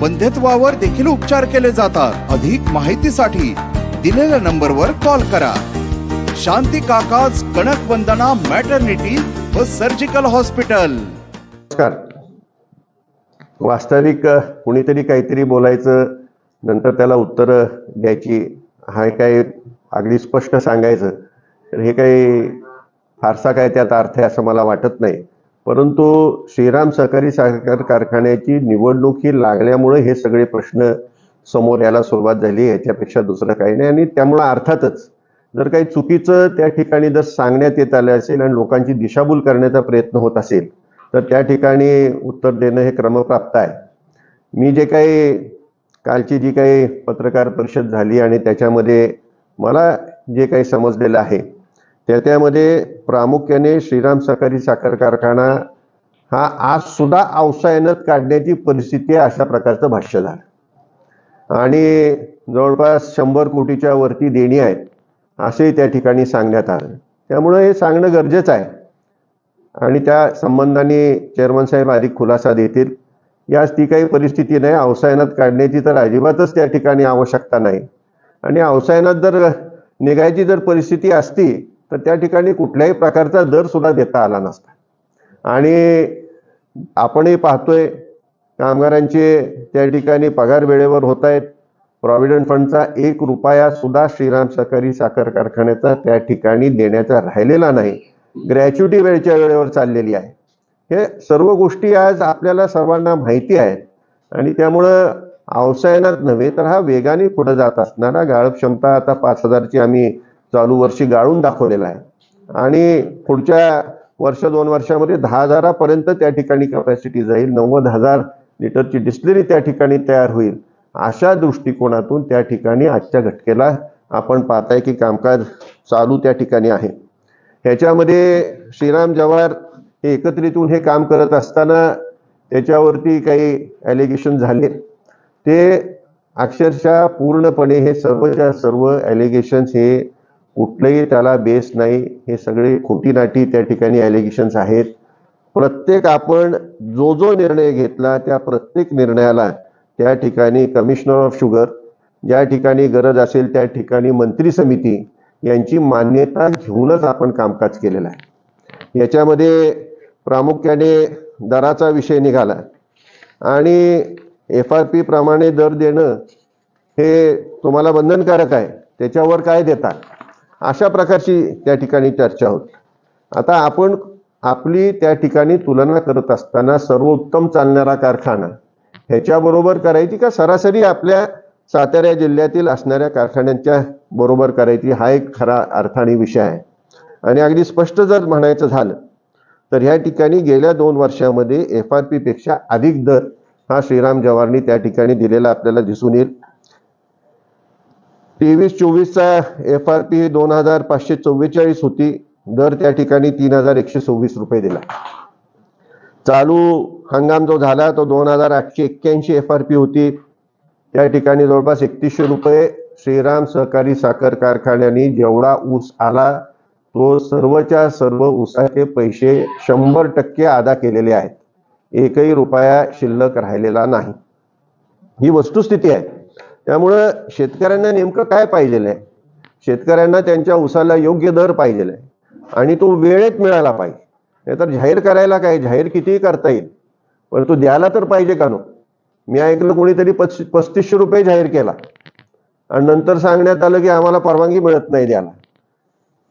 बंध्यत्वावर देखील उपचार केले जातात. अधिक माहितीसाठी दिलेल्या नंबरवर कॉल करा. शांती काकाज कणक वंदना मॅटर्निटी व सर्जिकल हॉस्पिटल नमस्कार. वास्तविक कुणीतरी काहीतरी बोलायचं नंतर त्याला उत्तरं द्यायची हा काय अगदी स्पष्ट सांगायचं. तर हे काही फारसा काय त्यात अर्थ आहे असं मला वाटत नाही. परंतु श्रीराम सहकारी साखर कारखान्याची निवडणूक ही लागल्यामुळे हे सगळे प्रश्न समोर यायला सुरुवात झाली याच्यापेक्षा दुसरं काही नाही. आणि त्यामुळं अर्थातच जर काही चुकीचं त्या ठिकाणी जर सांगण्यात येत आलं असेल आणि लोकांची दिशाभूल करण्याचा प्रयत्न होत असेल तर त्या ठिकाणी उत्तर देणं हे क्रमप्राप्त आहे. मी जे काही कालची जी काही पत्रकार परिषद झाली आणि त्याच्यामध्ये मला जे काही समजलेलं आहे त्या त्यामध्ये प्रामुख्याने श्रीराम सहकारी साखर कारखाना हा आज सुद्धा अवसायनात काढण्याची परिस्थिती आहे अशा प्रकारचं भाष्य झालं. आणि जवळपास शंभर कोटीच्या वरती देणी आहेत असेही त्या ठिकाणी सांगण्यात आलं. त्यामुळं हे सांगणं गरजेचं आहे. आणि त्या संबंधाने चेअरमन साहेब अधिक खुलासा देतील. यास ती काही परिस्थिती नाही. अवसायनात काढण्याची तर अजिबातच त्या ठिकाणी आवश्यकता नाही. आणि अवसायनात जर निघायची जर परिस्थिती असती तर त्या ठिकाणी कुठल्याही प्रकारचा दर सुद्धा देता आला नसता. आणि आपणही पाहतोय कामगारांचे त्या ठिकाणी पगार वेळेवर होत आहेत प्रॉव्हिडंट फंडचा एक रुपया सुद्धा श्रीराम सहकारी साखर कारखान्याचा त्या ठिकाणी देण्याचा राहिलेला नाही. ग्रॅच्युटी वेळच्या वेळेवर चाललेली आहे. हे सर्व गोष्टी आज आपल्याला सर्वांना माहिती आहेत. आणि त्यामुळं अवसायनात नव्हे तर हा वेगाने पुढे जात असणारा गाळप क्षमता आता पाच हजारची आम्ही चालू वर्षी गाळून दाखवलेला आहे. आणि पुढच्या वर्ष दोन वर्षामध्ये दहा हजारापर्यंत त्या ठिकाणी कॅपॅसिटी जाईल. नव्वद हजार लिटरची डिस्टिलरी त्या ठिकाणी तयार होईल. अशा दृष्टिकोनातून त्या ठिकाणी आजच्या घटकेला आपण पाहताय की कामकाज चालू त्या ठिकाणी आहे. ह्याच्यामध्ये श्रीराम जवार हे एकत्रितून हे काम करत असताना त्याच्यावरती काही ॲलिगेशन झाले. ते अक्षरशः पूर्णपणे हे सर्वच्या सर्व ॲलिगेशन्स हे कुठलंही त्याला बेस नाही. हे सगळे खोटी नाटी त्या ठिकाणी ॲलिगेशन्स आहेत. प्रत्येक आपण जो जो निर्णय घेतला त्या प्रत्येक निर्णयाला त्या ठिकाणी कमिशनर ऑफ शुगर ज्या ठिकाणी गरज असेल त्या ठिकाणी मंत्री समिती यांची मान्यता घेऊनच आपण कामकाज केलेलं आहे. याच्यामध्ये प्रामुख्याने दराचा विषय निघाला आणि एफ आर पी प्रमाणे दर देणं हे तुम्हाला बंधनकारक आहे. त्याच्यावर काय देतात? अशा प्रकारची त्या ठिकाणी चर्चा होती. आता आपण आपली त्या ठिकाणी तुलना करत असताना सर्वोत्तम चालणारा कारखाना ह्याच्याबरोबर करायची का सरासरी आपल्या सातारा जिल्ह्यातील असणाऱ्या कारखान्यांच्या बरोबर करायची हा एक खरा अर्थाने विषय आहे. आणि अगदी स्पष्ट जर म्हणायचं झालं तर ह्या ठिकाणी गेल्या दोन वर्षामध्ये एफ आर पीपेक्षा अधिक दर हा श्रीराम जवारनी त्या ठिकाणी दिलेला आपल्याला दिसून येईल. तेवीस चोवीसचा एफ आर पी दोन हजार पाचशे चव्वेचाळीस होती. दर त्या ठिकाणी तीन हजार एकशे सव्वीस रुपये दिला. चालू हंगाम जो झाला तो दोन हजार आठशे एक्क्याऐंशी एफ आर पी होती. त्या ठिकाणी जवळपास एकतीसशे रुपये श्रीराम सहकारी साखर कारखान्याने जेवढा ऊस आला तो सर्वच्या सर्व ऊसाचे पैसे शंभर टक्के अदा केलेले आहेत. एकही रुपया शिल्लक राहिलेला नाही. ही वस्तुस्थिती आहे. त्यामुळं शेतकऱ्यांना नेमकं काय पाहिजेलं आहे? शेतकऱ्यांना त्यांच्या उसाला योग्य दर पाहिजेल आहे. आणि तो वेळेत मिळाला पाहिजे. नाहीतर जाहीर करायला काय? जाहीर कितीही करता येईल. पण तो द्यायला तर पाहिजे का नो? मी ऐकलं कोणीतरी पस्ती पस्तीसशे रुपये जाहीर केला. आणि नंतर सांगण्यात आलं की आम्हाला परवानगी मिळत नाही द्यायला.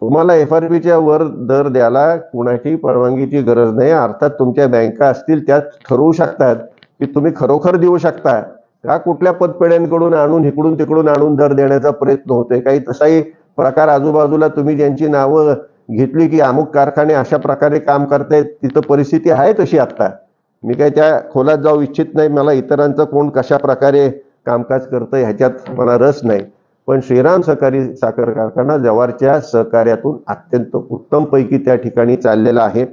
तुम्हाला एफ आर पीच्या वर दर द्यायला कुणाची परवानगीची गरज नाही. अर्थात तुमच्या बँका असतील त्यात ठरवू शकतात की तुम्ही खरोखर देऊ शकता. का कुठल्या पतपेढ्यांकडून आणून इकडून तिकडून आणून दर देण्याचा प्रयत्न होतोय. काही तसाही प्रकार आजूबाजूला तुम्ही ज्यांची नावं घेतली की अमुक कारखाने अशा प्रकारे काम करतायत तिथं परिस्थिती आहे तशी आत्ता. मी काय त्या खोलात जाऊ इच्छित नाही मला इतरांचं कोण कशा प्रकारे कामकाज करतं ह्याच्यात मला रस नाही. पण श्रीराम सहकारी साखर कारखाना जवारच्या सहकार्यातून अत्यंत उत्तमपैकी त्या ठिकाणी चाललेला आहे.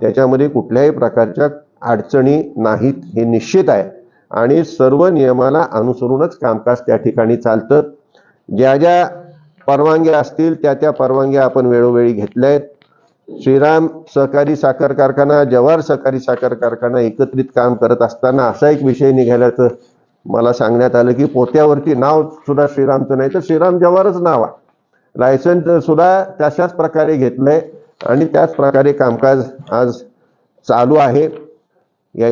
त्याच्यामध्ये कुठल्याही प्रकारच्या अडचणी नाहीत हे निश्चित आहे. आणि सर्व नियमाला अनुसरूनच कामकाज त्या ठिकाणी चालतं. ज्या ज्या परवानग्या असतील त्या त्या परवानग्या आपण वेळोवेळी घेतल्या आहेत श्रीराम सहकारी साखर कारखाना जवाहर सहकारी साखर कारखाना एकत्रित काम करत असताना असा एक विषय निघाल्याचं मला सांगण्यात आलं की पोत्यावरती नाव सुद्धा श्रीरामचं नाही तर श्रीराम जवाहरच नाव आहे. लायसन्स सुद्धा तशाच प्रकारे घेतलंय आणि त्याच प्रकारे कामकाज आज चालू आहे. या